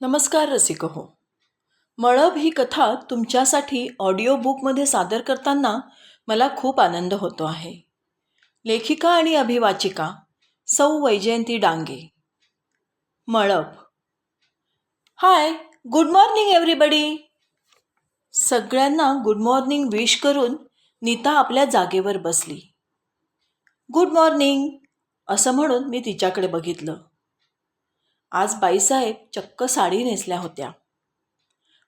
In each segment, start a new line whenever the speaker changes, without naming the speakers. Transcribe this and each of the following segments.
नमस्कार रसिक हो मळब ही कथा तुमच्यासाठी ऑडिओ बुकमध्ये सादर करताना मला खूप आनंद होतो आहे. लेखिका आणि अभिवाचिका सौ वैजयंती डांगे. मळब. हाय गुड मॉर्निंग एव्हरीबडी सगळ्यांना गुड मॉर्निंग विश करून नीता आपल्या जागेवर बसली. गुड मॉर्निंग असं म्हणून मी तिच्याकडे बघितलं. आज बाईसाहेब चक्क साडी नेसल्या होत्या.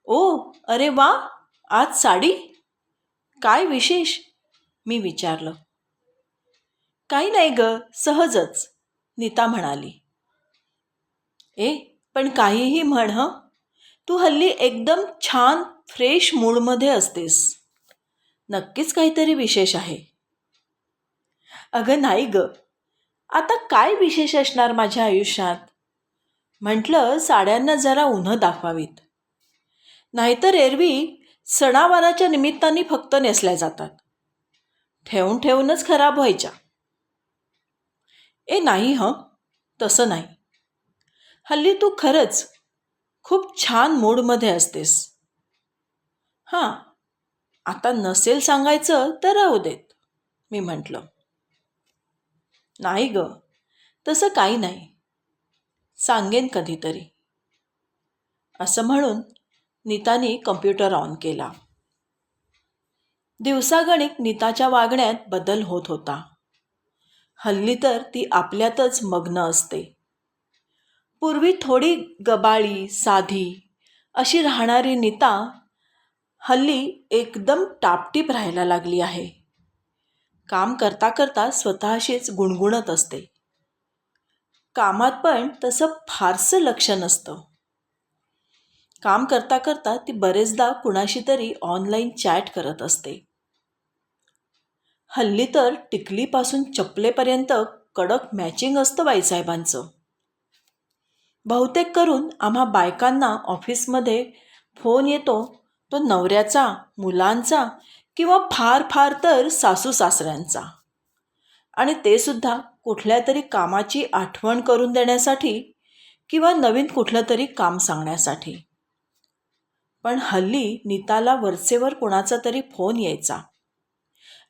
ओ अरे वा आज साडी? काय विशेष? मी विचारलं. काही नाही ग सहजच नीता म्हणाली. ए पण काहीही म्हण हं? तू हल्ली एकदम छान फ्रेश मूडमध्ये असतेस. नक्कीच काहीतरी विशेष आहे. अगं नाही ग. आता काय विशेष असणार माझ्या आयुष्यात? म्हटलं साड्यांना जरा उन्हं दाखवावीत. नाहीतर एरवी सणावाराच्या निमित्ताने फक्त नेसल्या जातात. ठेवून ठेवूनच खराब व्हायच्या. ए नाही हं तसं नाही. हल्ली तू खरंच खूप छान मूडमध्ये असतेस. हां आता नसेल सांगायचं तर राहू देत मी म्हटलं. नाही ग तसं काही नाही. सांगेन कधीतरी. असं म्हणून नीताने कम्प्युटर ऑन केला. दिवसागणिक नीताच्या वागण्यात बदल होत होता. हल्ली तर ती आपल्यातच मग्न असते. पूर्वी थोडी गबाळी साधी अशी राहणारी नीता हल्ली एकदम टापटीप राहायला लागली आहे. काम करता करता स्वतःशीच गुणगुणत असते. कामात पण तसं फारसं लक्ष नसतं. काम करता करता ती बरेचदा कुणाशी तरी ऑनलाईन चॅट करत असते. हल्ली तर टिकलीपासून चपलेपर्यंत कडक मॅचिंग असतं बाईसाहेबांचं. बहुतेक करून आम्हा बायकांना ऑफिसमध्ये फोन येतो तो नवऱ्याचा मुलांचा किंवा फार फार तर सासू सासऱ्यांचा. आणि ते सुद्धा कुठल्या तरी कामाची आठवण करून देण्यासाठी किंवा नवीन कुठलं तरी काम सांगण्यासाठी. पण हल्ली नीताला वरचेवर कोणाचा तरी फोन यायचा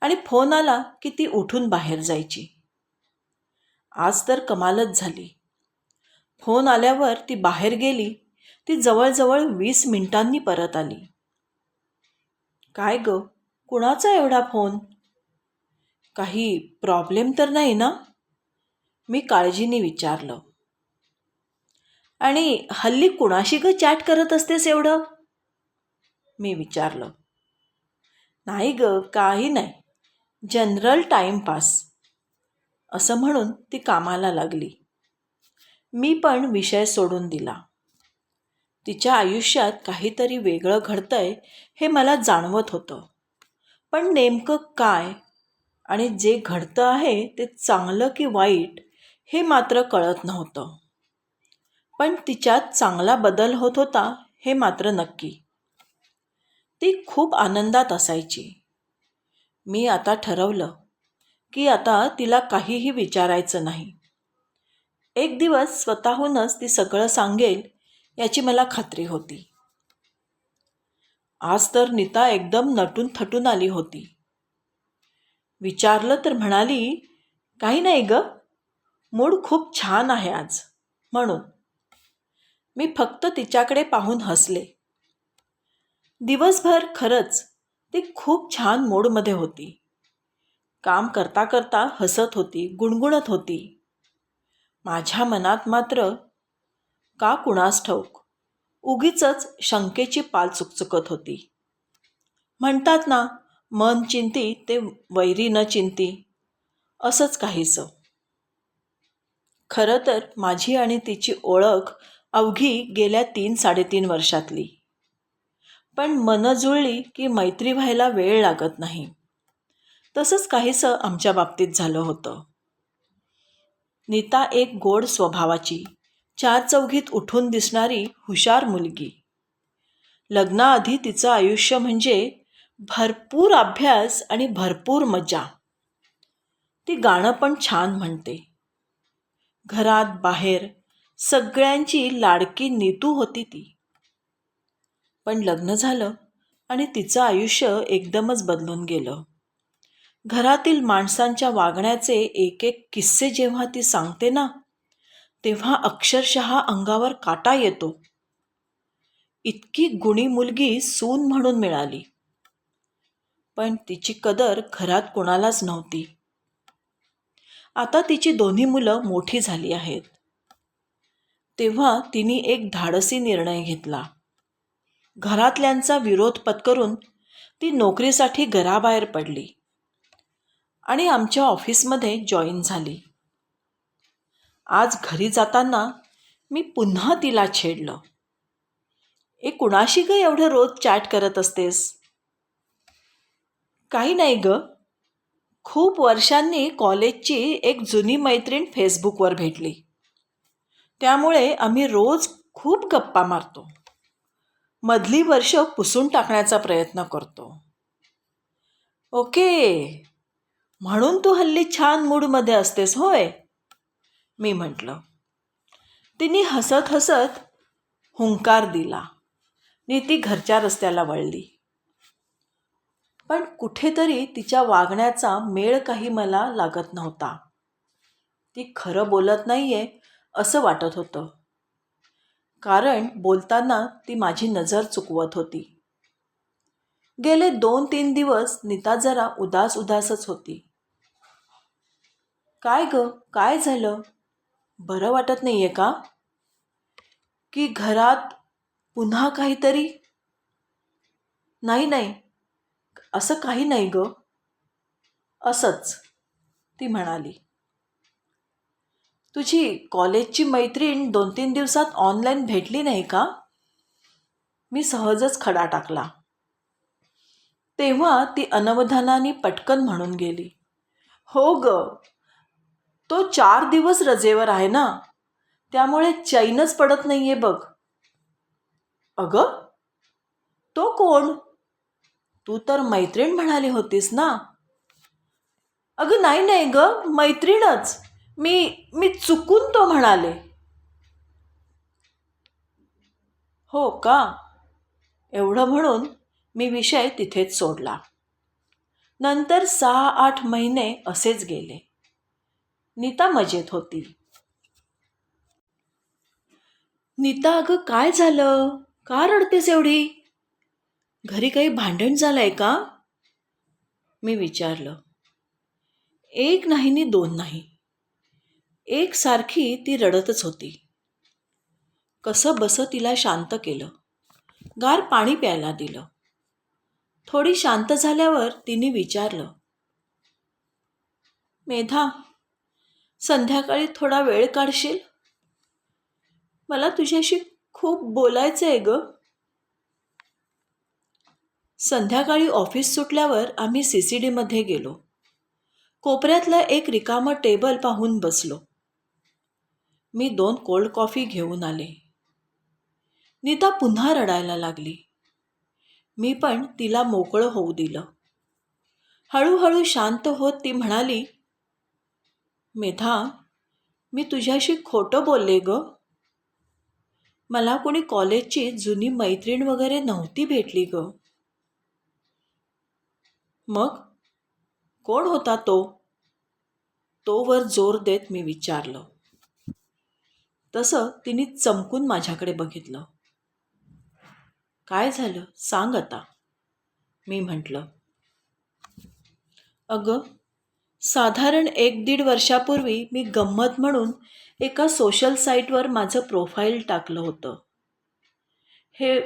आणि फोन आला की ती उठून बाहेर जायची. आज तर कमालच झाली. फोन आल्यावर ती बाहेर गेली ती जवळजवळ वीस मिनिटांनी परत आली. काय ग कुणाचा एवढा फोन? काही प्रॉब्लेम तर नाही ना? मी काळजीने विचारलं. आणि हल्ली कुणाशी ग चॅट करत असतेस एवढं? मी विचारलं. नाही ग काही नाही. जनरल टाईमपास असं म्हणून ती कामाला लागली. मी पण विषय सोडून दिला. तिच्या आयुष्यात काहीतरी वेगळं घडतंय हे मला जाणवत होतं. पण नेमकं काय आणि जे घडतं आहे ते चांगलं की वाईट हे मात्र कळत नव्हतं. पण तिच्यात चांगला बदल होत होता हे मात्र नक्की. ती खूप आनंदात असायची. मी आता ठरवलं की आता तिला काहीही विचारायचं नाही. एक दिवस स्वतःहूनच ती सगळं सांगेल याची मला खात्री होती. आज तर नीता एकदम नटून थटून आली होती. विचारलं तर म्हणाली काही नाही गं मूड खूप छान आहे आज. म्हणून. मी फक्त तिच्याकडे पाहून हसले. दिवसभर खरंच ती खूप छान मूडमध्ये होती. काम करता करता हसत होती गुणगुणत होती. माझ्या मनात मात्र का कुणास ठाऊक? उगीच शंकेची पाल चुकचुकत होती. म्हणतात ना मन चिंती ते वैरी न चिंती. असंच काहीसं. खरं तर माझी आणि तिची ओळख अवघी गेल्या तीन साडेतीन वर्षातली. पण मनं जुळली की मैत्री व्हायला वेळ लागत नाही. तसंच काहीसं आमच्या बाबतीत झालं होतं. नीता एक गोड स्वभावाची चार चौघीत उठून दिसणारी हुशार मुलगी. लग्नाआधी तिचं आयुष्य म्हणजे भरपूर अभ्यास आणि भरपूर मजा. ती गाणं पण छान म्हणते. घरात बाहेर सगळ्यांची लाडकी नीतू होती ती. पण लग्न झालं आणि तिचं आयुष्य एकदमच बदलून गेलं. घरातील माणसांच्या वागण्याचे एक एक किस्से जेव्हा ती सांगते ना तेव्हा अक्षरशः अंगावर काटा येतो. इतकी गुणी मुलगी सून म्हणून मिळाली. पण तिची कदर घरात कोणालाच नव्हती. आता तिची दोन्ही मुलं मोठी झाली आहेत. तेव्हा तिने एक धाडसी निर्णय घेतला. घरातल्यांचा विरोध पत्करून ती नोकरीसाठी घराबाहेर पडली आणि आमच्या ऑफिसमध्ये जॉईन झाली. आज घरी जाताना मी पुन्हा तिला छेडलं. ए कुणाशी ग एवढं रोज चॅट करत असतेस? काही नाही ग. खूप वर्षांनी कॉलेजची एक जुनी मैत्रीण फेसबुकवर भेटली. त्यामुळे आम्ही रोज खूप गप्पा मारतो. मधली वर्ष पुसून टाकण्याचा प्रयत्न करतो. ओके म्हणून तू हल्ली छान मूडमध्ये असतेस होय? मी म्हटलं. तिने हसत हसत हुंकार दिला. आणि ती घरच्या रस्त्याला वळली. पण कुठेतरी तिच्या वागण्याचा मेळ काही मला लागत नव्हता. ती खरं बोलत नाही आहे असं वाटत होतं. कारण बोलताना ती माझी नजर चुकवत होती. गेले दोन तीन दिवस नीता जरा उदास उदासच होती. काय ग? काय झालं? बरं वाटत नाही आहे का? की घरात पुन्हा काहीतरी? नाही नाही. असं काही नाही ग. असंच ती म्हणाली. तुझी कॉलेजची मैत्रीण दोन तीन दिवसात ऑनलाईन भेटली नाही का? मी सहजच खडा टाकला. तेव्हा ती अनवधानाने पटकन म्हणून गेली. हो ग तो चार दिवस रजेवर आहे ना? त्यामुळे चैनच पडत नाहीये बघ. अगं तो कोण? तू तर मैत्रीण म्हणाली होतीस ना? अगं नाही नाही ग मैत्रीणच. मी मी चुकून तो म्हणाले. हो का? एवढं म्हणून मी विषय तिथेच सोडला. नंतर सहा आठ महिने असेच गेले. नीता मजेत होती. नीता अगं काय झालं? का रडतेस एवढी? घरी काही भांडण झालंय का? मी विचारलं. एक नाही नी दोन नाही. एक सारखी ती रडतच होती. कसं बसं तिला शांत केलं. गार पाणी प्यायला दिलं. थोडी शांत झाल्यावर तिने विचारलं. मेधा संध्याकाळी थोडा वेळ काढशील? मला तुझ्याशी खूप बोलायचं आहे गं. संध्याकाळी ऑफिस सुटल्यावर आम्ही सी सी डीमध्ये गेलो. कोपऱ्यातलं एक रिकामं टेबल पाहून बसलो. मी दोन कोल्ड कॉफी घेऊन आले. नीता पुन्हा रडायला लागली. मी पण तिला मोकळं होऊ दिलं. हळूहळू शांत होत ती म्हणाली मेधा मी तुझ्याशी खोटं बोलले ग. मला कोणी कॉलेजची जुनी मैत्रीण वगैरे नव्हती भेटली ग. मग? कोण होता तो? तोवर जोर देत मी विचारलं. तसं तिने चमकून माझ्याकडे बघितलं. काय झालं? सांग आता. मी म्हटलं. अगं साधारण एक दीड वर्षापूर्वी मी गंमत म्हणून एका सोशल साईटवर माझं प्रोफाईल टाकलं होतं. हे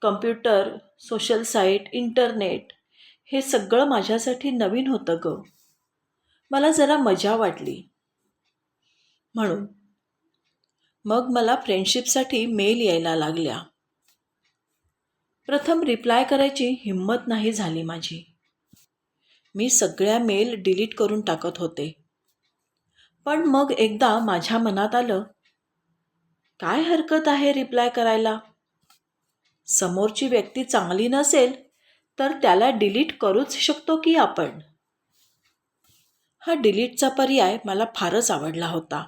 कम्प्युटर सोशल साईट इंटरनेट हे सगळं माझ्यासाठी नवीन होतं ग. मला जरा मजा वाटली. म्हणून. मग मला फ्रेंडशिपसाठी मेल यायला लागल्या. प्रथम रिप्लाय करायची हिंमत नाही झाली माझी. मी सगळ्या मेल डिलीट करून टाकत होते. पण मग एकदा माझ्या मनात आलं काय हरकत आहे रिप्लाय करायला? समोरची व्यक्ती चांगली नसेल तर त्याला डिलीट करूच शकतो की आपण? हा डिलीटचा पर्याय मला फारच आवडला होता.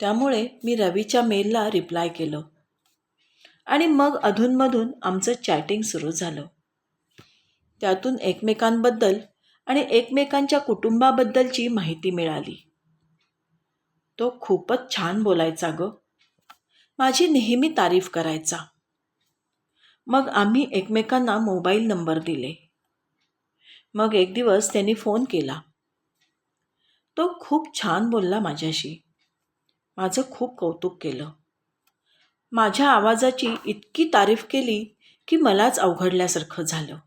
त्यामुळे मी रवीच्या मेलला रिप्लाय केलं. आणि मग अधूनमधून आमचं चॅटिंग सुरू झालं. त्यातून एकमेकांबद्दल आणि एकमेकांच्या कुटुंबाबद्दलची माहिती मिळाली. तो खूपच छान बोलायचा ग. माझी नेहमी तारीफ करायचा. मग आम्ही एकमेकांना मोबाईल नंबर दिले. मग एक दिवस त्यांनी फोन केला. तो खूप छान बोलला माझ्याशी. माझं खूप कौतुक केलं. माझ्या आवाजाची इतकी तारीफ केली की मलाच अवघडल्यासारखं झालं.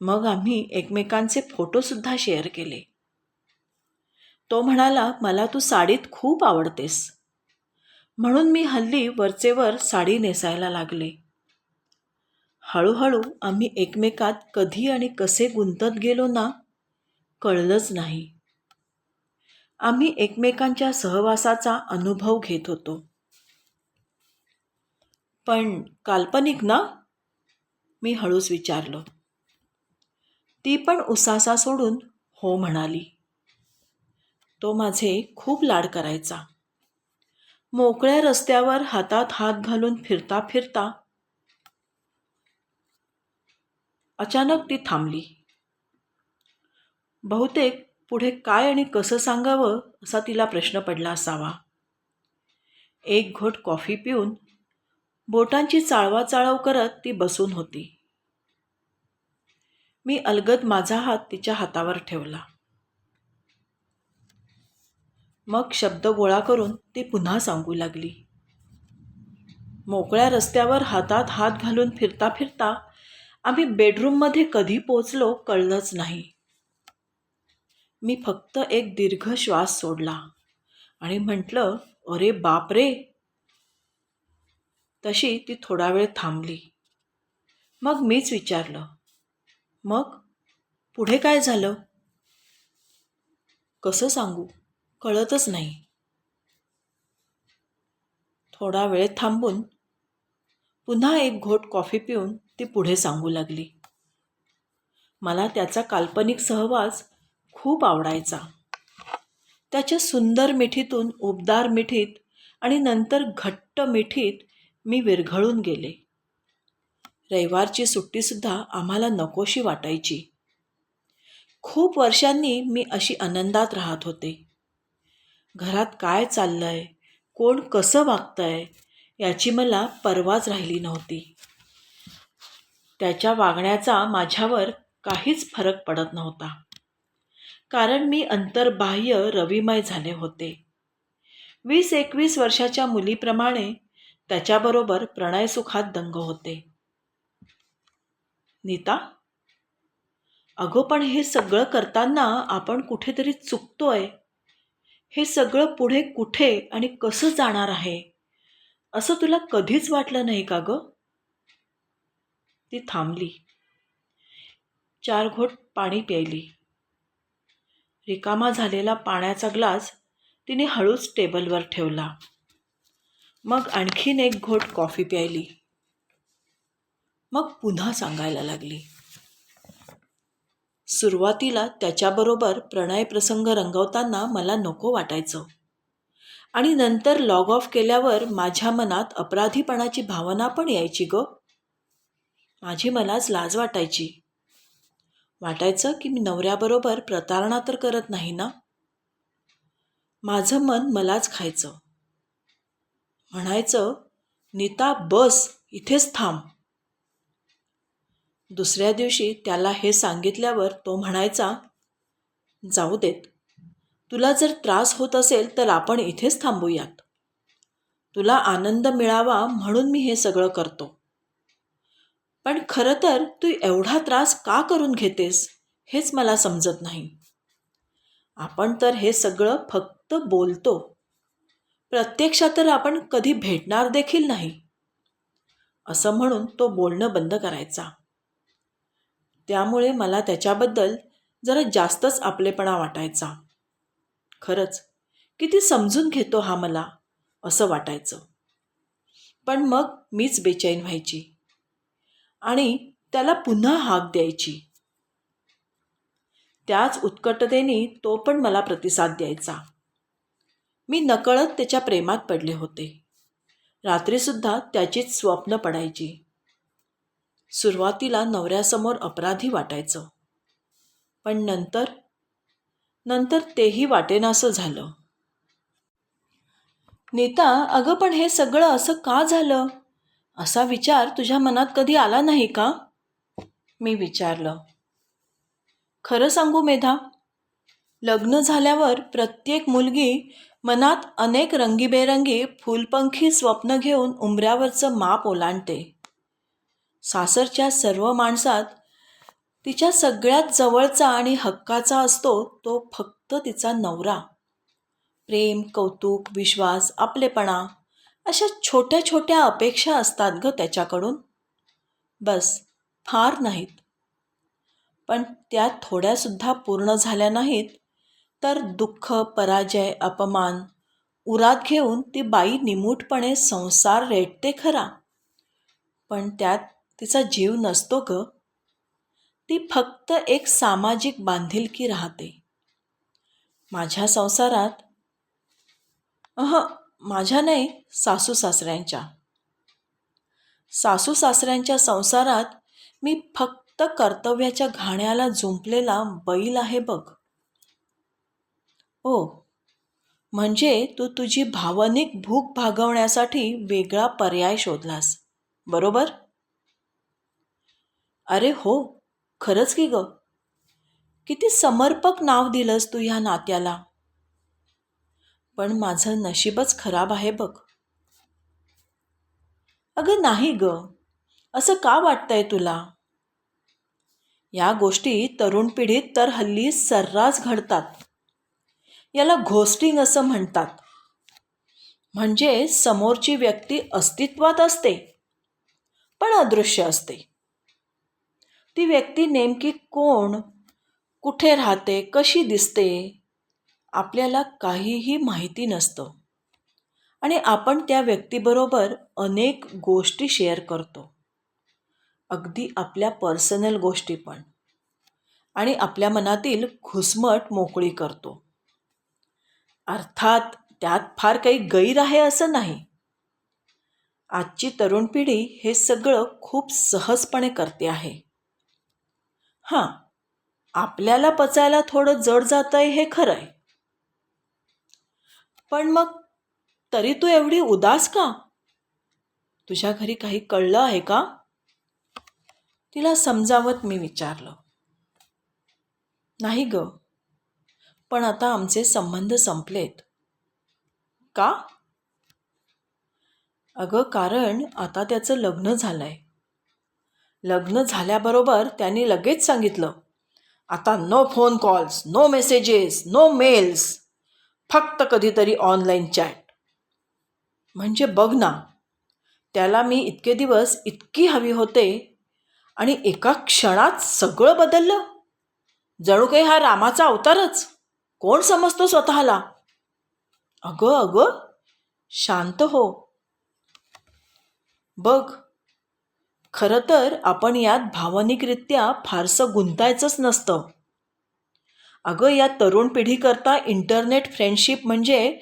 मग आम्ही एकमेकांचे फोटोसुद्धा शेअर केले. तो म्हणाला मला तू साडीत खूप आवडतेस. म्हणून मी हल्ली वरचेवर साडी नेसायला लागले. हळूहळू आम्ही एकमेकात कधी आणि कसे गुंतत गेलो ना कळलंच नाही. आम्ही एकमेकांच्या सहवासाचा अनुभव घेत होतो. पण काल्पनिक ना? मी हळूच विचारलं. ती पण उसासा सोडून हो म्हणाली. तो माझे खूप लाड करायचा. मोकळ्या रस्त्यावर हातात हात घालून फिरता फिरता अचानक ती थांबली. बहुतेक पुढे काय आणि कसं सांगावं असा तिला प्रश्न पडला असावा. एक घोट कॉफी पिऊन बोटांची चाळवाचाळव करत ती बसून होती. मी अलगद माझा हात तिच्या हातावर ठेवला. मग शब्द गोळा करून ती पुन्हा सांगू लागली. मोकळ्या रस्त्यावर हातात हात घालून फिरता फिरता आम्ही बेडरूममध्ये कधी पोचलो कळलंच नाही. मी फक्त एक दीर्घ श्वास सोडला आणि म्हटलं अरे बाप रे तशी ती थोडा वेळ थांबली. मग मीच विचारलं मग पुढे काय झालं? कसं सांगू? कळतच नाही. थोडा वेळ थांबून पुन्हा एक घोट कॉफी पिऊन ती पुढे सांगू लागली. मला त्याचा काल्पनिक सहवास खूप आवडायचा. त्याच्या सुंदर मिठीतून उबदार मिठीत आणि नंतर घट्ट मिठीत मी विरघळून गेले. रविवारची सुट्टीसुद्धा आम्हाला नकोशी वाटायची. खूप वर्षांनी मी अशी आनंदात राहत होते. घरात काय चाललं आहे कोण कसं वागतंय? याची मला परवाच राहिली नव्हती. त्याच्या वागण्याचा माझ्यावर काहीच फरक पडत नव्हता. कारण मी अंतर्बाह्य रविमय झाले होते. वीस एकवीस वर्षाच्या मुलीप्रमाणे त्याच्याबरोबर प्रणयसुखात दंग होते. नीता? अगो पण हे सगळं करताना आपण कुठेतरी चुकतोय. हे सगळं पुढे कुठे आणि कसं जाणार आहे? असं तुला कधीच वाटलं नाही का गं? ती थांबली. चार घोट पाणी प्यायली. रिकामा झालेला पाण्याचा ग्लास तिने हळूच टेबलवर ठेवला. मग आणखीन एक घोट कॉफी प्यायली. मग पुन्हा सांगायला लागली. सुरुवातीला त्याच्याबरोबर प्रणय प्रसंग रंगवताना मला नको वाटायचं. आणि नंतर लॉग ऑफ केल्यावर माझ्या मनात अपराधीपणाची भावना पण यायची ग. माझी मलाच लाज वाटायची. वाटायचं की मी नवऱ्याबरोबर प्रतारणा तर करत नाही ना? माझं मन मलाच खायचं. म्हणायचं नीता बस इथेच थांब. दुसऱ्या दिवशी त्याला हे सांगितल्यावर तो म्हणायचा जाऊ देत. तुला जर त्रास होत असेल तर आपण इथेच थांबूयात. तुला आनंद मिळावा म्हणून मी हे सगळं करतो. पण खरं तर तू एवढा त्रास का करून घेतेस हेच मला समजत नाही. आपण तर हे सगळं फक्त बोलतो. प्रत्यक्षात तर आपण कधी भेटणार देखील नाही. असं म्हणून तो बोलणं बंद करायचा. त्यामुळे मला त्याच्याबद्दल जरा जास्तच आपलेपणा वाटायचा. खरंच किती समजून घेतो हा मला असं वाटायचं. पण मग मीच बेचैन व्हायची. आणि त्याला पुन्हा हाक द्यायची. त्याच उत्कटतेने तो पण मला प्रतिसाद द्यायचा. मी नकळत त्याच्या प्रेमात पडले होते. रात्रीसुद्धा त्याचीच स्वप्न पडायची. सुरुवातीला नवऱ्यासमोर अपराधी वाटायचं. पण नंतर नंतर तेही वाटेनासं झालं. नीता अगं पण हे सगळं असं का झालं? असा विचार तुझ्या मनात कधी आला नाही का? मी विचारलं. खरं सांगू मेधा लग्न झाल्यावर प्रत्येक मुलगी मनात अनेक रंगीबेरंगी फुलपंखी स्वप्न घेऊन उंबऱ्यावरचं माप ओलांडते. सासरच्या सर्व माणसात तिच्या सगळ्यात जवळचा आणि हक्काचा असतो तो फक्त तिचा नवरा. प्रेम कौतुक विश्वास आपलेपणा अशा छोट्या छोट्या अपेक्षा असतात ग त्याच्याकडून. बस फार नाहीत. पण त्या थोड्यासुद्धा पूर्ण झाल्या नाहीत तर दुःख पराजय अपमान उरात घेऊन ती बाई निमूटपणे संसार रेटते खरा. पण त्यात तिचा जीव नसतो ग. ती फक्त एक सामाजिक बांधिलकी राहते. माझ्या संसारात अह माझ्या नाही सासू सासऱ्यांच्या. सासू सासऱ्यांच्या संसारात मी फक्त कर्तव्याच्या घाण्याला जुंपलेला बैल आहे बघ. ओ म्हणजे तू तुझी भावनिक भूक भागवण्यासाठी वेगळा पर्याय शोधलास बरोबर? अरे हो खरंच की ग. किती समर्पक नाव दिलंस तू ह्या नात्याला. पण माझं नशीबच खराब आहे बघ. अगं नाही ग. असं का वाटतंय तुला? या गोष्टी तरुण पिढीत तर हल्ली सर्रास घडतात. याला घोस्टिंग असं म्हणतात. म्हणजे समोरची व्यक्ती अस्तित्वात असते पण अदृश्य असते. ती व्यक्ती नेमकी कोण कुठे राहते कशी दिसते आपल्याला काहीही माहिती नसतं. आणि आपण त्या व्यक्तीबरोबर अनेक गोष्टी शेअर करतो. अगदी आपल्या पर्सनल गोष्टी पण. आणि आपल्या मनातील घुसमट मोकळी करतो. अर्थात त्यात फार काही गैर आहे असं नाही. आजची तरुण पिढी हे सगळं खूप सहजपणे करते आहे. हां आपल्याला पचायला थोडं जड जात आहे हे खरं आहे पण मग तरी तू एवढी उदास का? तुझ्या घरी काही कळलं आहे का? तिला समजावत मी विचारलं. नाही ग पण आता आमचे संबंध संपलेत. का? अगं कारण आता त्याचं लग्न झालं आहे लग्न झाल्याबरोबर त्यांनी लगेच सांगितलं. आता no phone calls no messages no mails फक्त कधीतरी ऑनलाईन चॅट म्हणजे बघ ना त्याला मी इतके दिवस इतकी हवी होते आणि एका क्षणात सगळं बदललं. जणू काही हा रामाचा अवतारच. कोण समजतो स्वतःला? अगं अगं शांत हो. बघ खरं तर आपण यात भावनिकरित्या फारसं गुंतायचंच नसतं. अगं या तरुण पिढीकरता इंटरनेट फ्रेंडशिप म्हणजे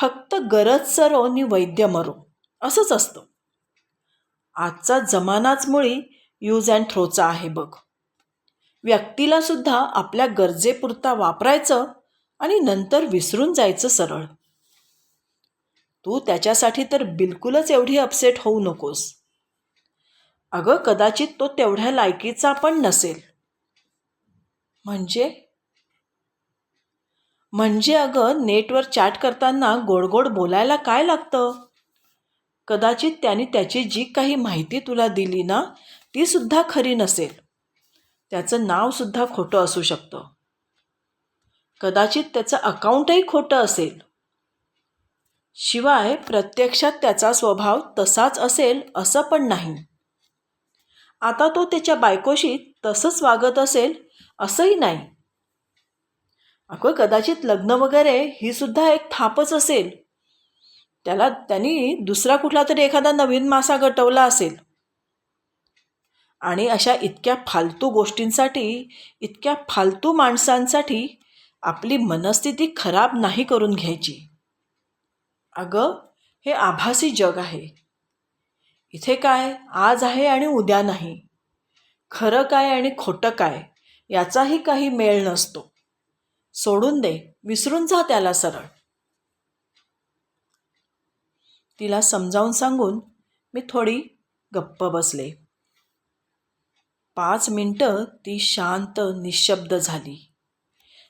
फक्त गरज सरो नि वैद्य मरो. असंच असतं. आजचा जमानाच मुळी यूज अँड थ्रोचा आहे बघ. व्यक्तीला सुद्धा आपल्या गरजेपुरता वापरायचं आणि नंतर विसरून जायचं सरळ. तू त्याच्यासाठी तर बिलकुलच एवढी अपसेट होऊ नकोस. अगं कदाचित तो तेवढ्या लायकीचा पण नसेल. म्हणजे? म्हणजे अगं नेटवर चॅट करताना गोड गोड बोलायला काय लागतं? कदाचित त्याने त्याची जी काही माहिती तुला दिली ना ती सुद्धा खरी नसेल. त्याचं नावसुद्धा खोटं असू शकतं. कदाचित त्याचं अकाउंटही खोटं असेल. शिवाय प्रत्यक्षात त्याचा स्वभाव तसाच असेल असं पण नाही. आता तो त्याच्या बायकोशी तसंच वागत असेल असंही नाही. अगं कदाचित लग्न वगैरे ही सुद्धा एक थापच असेल. त्याला त्यांनी दुसरा कुठला तरी एखादा नवीन मासा गटवला असेल. आणि अशा इतक्या फालतू गोष्टींसाठी इतक्या फालतू माणसांसाठी आपली मनस्थिती खराब नाही करून घ्यायची. अगं हे आभासी जग आहे. इथे काय आज आहे आणि उद्या नाही. खरं काय आणि खोटं काय याचाही काही मेळ नसतो. सोडून दे विसरून जा त्याला सरळ. तिला समजावून सांगून मी थोडी गप्प बसले. पाच मिनटं ती शांत निशब्द झाली.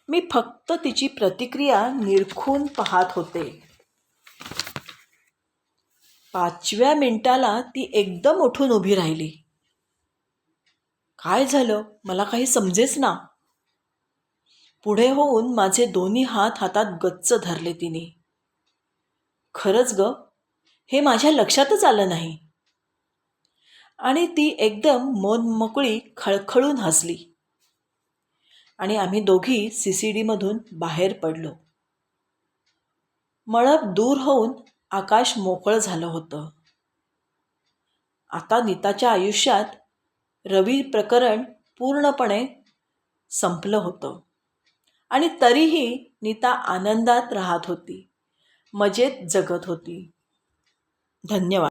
मी फक्त तिची प्रतिक्रिया निरखून पाहत होते. पाचव्या मिनिटाला ती एकदम उठून उभी राहिली. काय झालं? मला काही समजेच ना. पुढे होऊन माझे दोन्ही हात हातात गच्च धरले तिने. खरंच ग? हे माझ्या लक्षातच आलं नाही. आणि ती एकदम मोकळी खळखळून हसली. आणि आम्ही दोघी सी सी डीमधून बाहेर पडलो. मळप दूर होऊन आकाश मोकळं झालं होतं. आता नीताच्या आयुष्यात रवी प्रकरण पूर्णपणे संपलं होतं. आणि तरीही नीता आनंदात राहत होती. मजेत जगत होती. धन्यवाद.